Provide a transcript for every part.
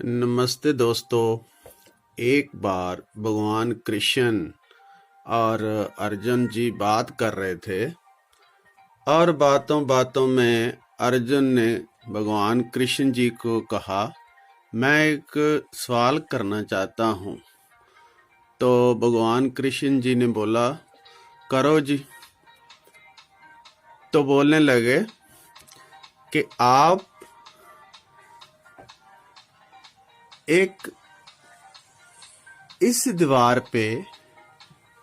नमस्ते दोस्तों, एक बार भगवान कृष्ण और अर्जुन जी बात कर रहे थे और बातों बातों में अर्जुन ने भगवान कृष्ण जी को कहा, मैं एक सवाल करना चाहता हूँ। तो भगवान कृष्ण जी ने बोला, करो जी। तो बोलने लगे कि आप एक इस दीवार पे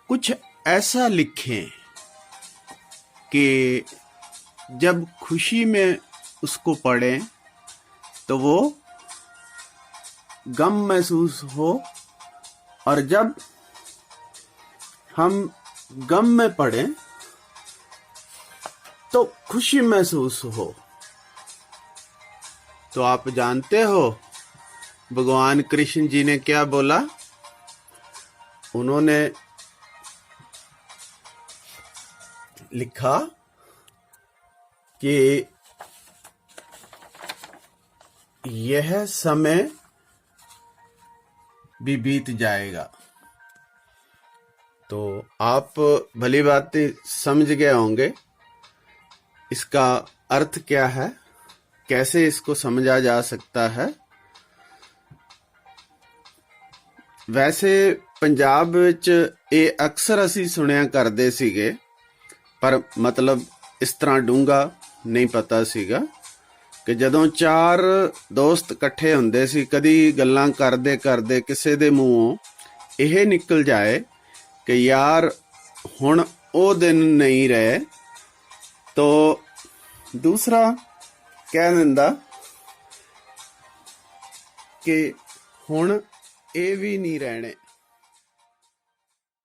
कुछ ऐसा लिखें कि जब खुशी में उसको पढ़ें तो वो गम महसूस हो और जब हम गम में पढ़ें तो खुशी महसूस हो। तो आप जानते हो भगवान कृष्ण जी ने क्या बोला? उन्होंने लिखा कि यह समय भी बीत जाएगा। तो आप भली बातें समझ गए होंगे। इसका अर्थ क्या है? कैसे इसको समझा जा सकता है? ਵੈਸੇ ਪੰਜਾਬ ਵਿੱਚ ਇਹ ਅਕਸਰ ਅਸੀਂ ਸੁਣਿਆ ਕਰਦੇ ਸੀਗੇ, ਪਰ ਮਤਲਬ ਇਸ ਤਰ੍ਹਾਂ ਡੂੰਗਾ ਨਹੀਂ ਪਤਾ ਸੀਗਾ ਕਿ ਜਦੋਂ ਚਾਰ ਦੋਸਤ ਇਕੱਠੇ ਹੁੰਦੇ ਸੀ, ਕਦੀ ਗੱਲਾਂ ਕਰਦੇ ਕਰਦੇ ਕਿਸੇ ਦੇ ਮੂੰਹੋਂ ਇਹ ਨਿਕਲ ਜਾਏ ਕਿ ਯਾਰ ਹੁਣ ਉਹ ਦਿਨ ਨਹੀਂ ਰਹੇ, ਤੋ ਦੂਸਰਾ ਕਹਿ ਦਿੰਦਾ ਕਿ ਹੁਣ ਇਹ ਵੀ ਨਹੀਂ ਰਹਿਣੇ।